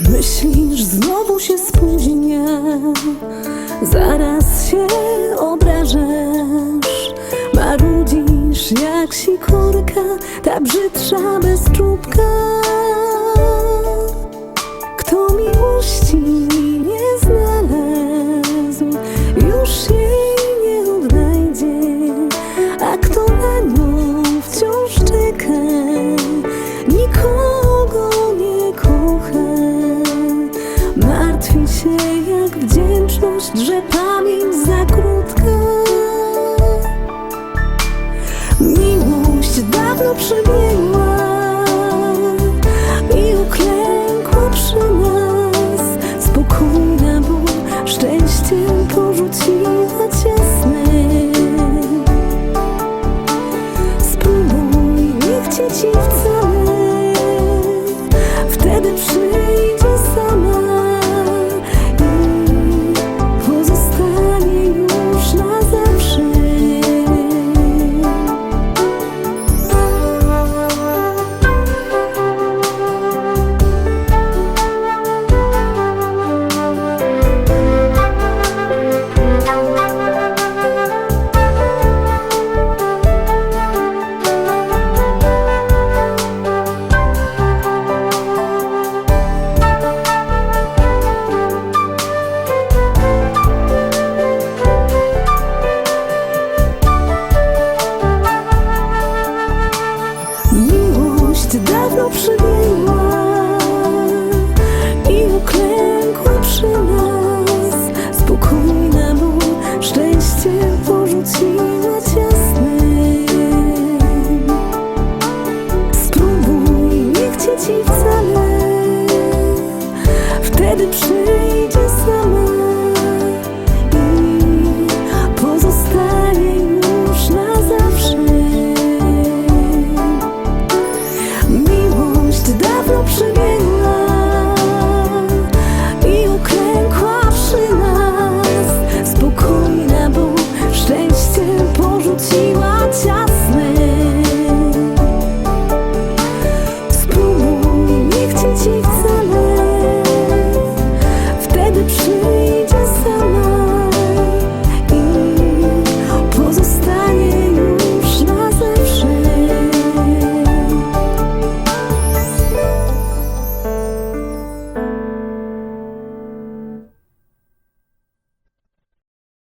Myślisz, znowu się spóźnię, zaraz się obrażasz. Marudzisz jak sikorka, ta brzydsza bezczubka. martwi się jak wdzięczność, że pamięć za krótka. Miłość dawno przebiegła i uklękła przy nas. Spokojna, bo szczęściem porzuciła cię sny. Spróbuj, niech cię. mocno przybyła i uklękła przy nas. Spokój nam szczęście porzuciła ciasnym. Spróbuj, nie chcie ci wcale, wtedy przy